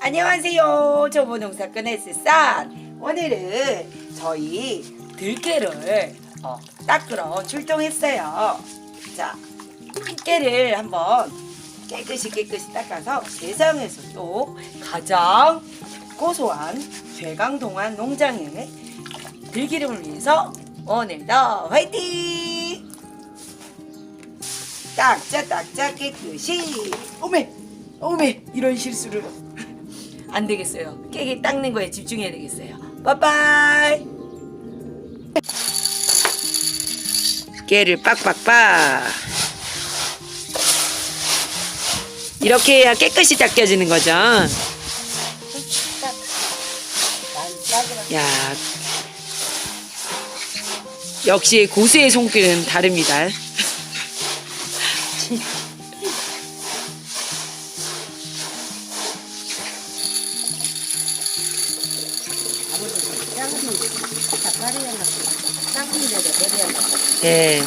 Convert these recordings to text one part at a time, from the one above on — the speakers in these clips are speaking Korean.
안녕하세요. 조보농사 끈에스산 오늘은 저희 들깨를 어, 닦으러 출동했어요. 자, 깨를 한번 깨끗이 깨끗이 닦아서 세상에서도 가장 고소한 최강동안 농장의 들기름을 위해서 오늘도 화이팅! 닦자 깨끗이 오메 오메 이런 실수를. 안 되겠어요. 깨게 닦는 거에 집중해야 되겠어요. 빠빠이! 깨를 빡빡빡. 이렇게 해야 깨끗이 닦여지는 거죠. 야. 역시 고수의 손길은 다릅니다 예.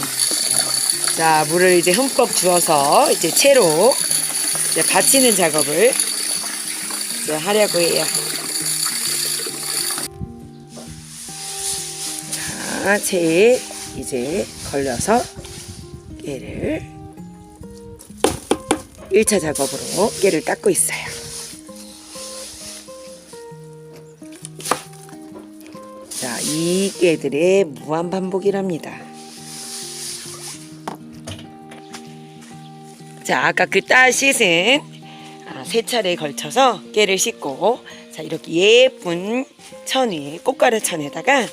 자, 물을 이제 흠뻑 주어서 이제 채로 이제 받치는 작업을 이제 하려고 해요. 자, 채에 이제 걸려서 깨를 1차 작업으로 깨를 닦고 있어요. 이 깨들의 무한 반복이랍니다. 자, 아까 그따 씻은 아, 세 차례에 걸쳐서 깨를 씻고 자, 이렇게 예쁜 천 위에 꽃가루 천에다가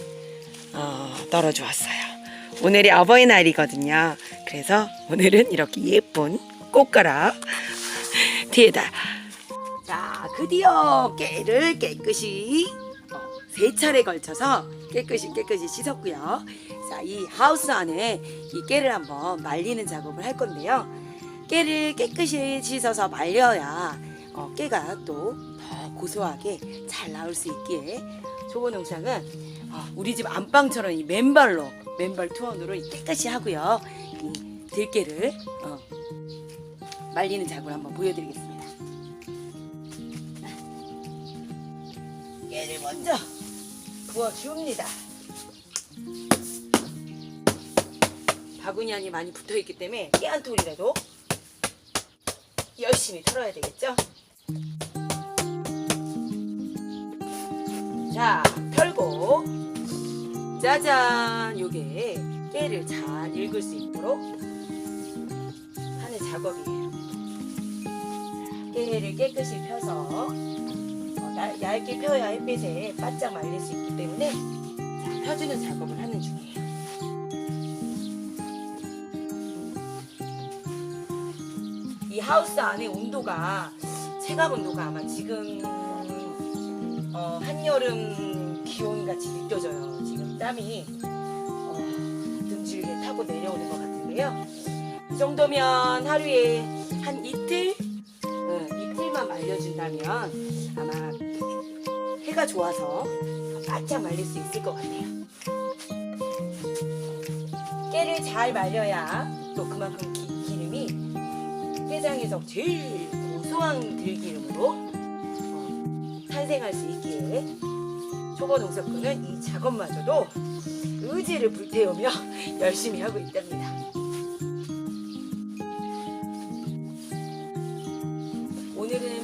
어, 널어 주었어요. 오늘이 어버이날이거든요. 그래서 오늘은 이렇게 예쁜 꽃가루 뒤에다 자, 드디어 깨를 깨끗이 어, 세 차례 걸쳐서 깨끗이 깨끗이 씻었고요. 자, 이 하우스 안에 이 깨를 한번 말리는 작업을 할 건데요. 깨를 깨끗이 씻어서 말려야 어, 깨가 또 더 고소하게 잘 나올 수 있기에 초보농장은 어, 우리 집 안방처럼 이 맨발로 맨발 투원으로 이 깨끗이 하고요. 이 들깨를 어, 말리는 작업을 한번 보여드리겠습니다. 깨를 먼저 부어줍니다. 바구니 안이 많이 붙어있기 때문에 깨 한 톨이라도 열심히 털어야 되겠죠? 자, 털고 짜잔 요게 깨를 잘 읽을 수 있도록 하는 작업이에요. 자, 깨를 깨끗이 펴서 어, 나- 얇게 펴야 햇빛에 바짝 말릴 수 있기 때문에 자, 펴주는 작업을 하는 중이에요. 이 하우스 안에 온도가 체감 온도가 아마 지금 어, 한여름 기온 같이 느껴져요. 지금 땀이 어, 등줄게 타고 내려오는 것 같은데요. 이 정도면 하루에 한 이틀, 말려준다면 아마 해가 좋아서 바짝 말릴 수 있을 것 같아요. 깨를 잘 말려야 또 그만큼 기, 기름이 세상에서 제일 고소한 들기름으로 어, 탄생할 수 있기에 초보 농사꾼은 이 작업마저도 의지를 불태우며 열심히 하고 있답니다.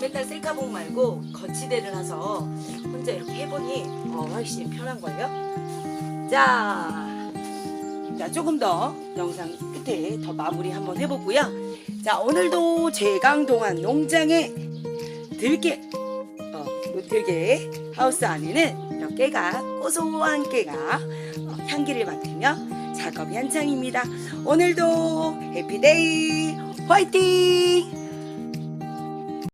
맨날 셀카봉 말고 거치대를 해서 혼자 이렇게 해보니 어, 훨씬 편한걸요? 자, 자 조금 더 영상 끝에 더 마무리 한번 해보고요. 자 오늘도 제강동안 농장의 들깨 어, 요 들깨 하우스 안에는 이런 깨가 고소한 깨가 어, 향기를 맡으며 작업이 한창입니다. 오늘도 해피데이 화이팅!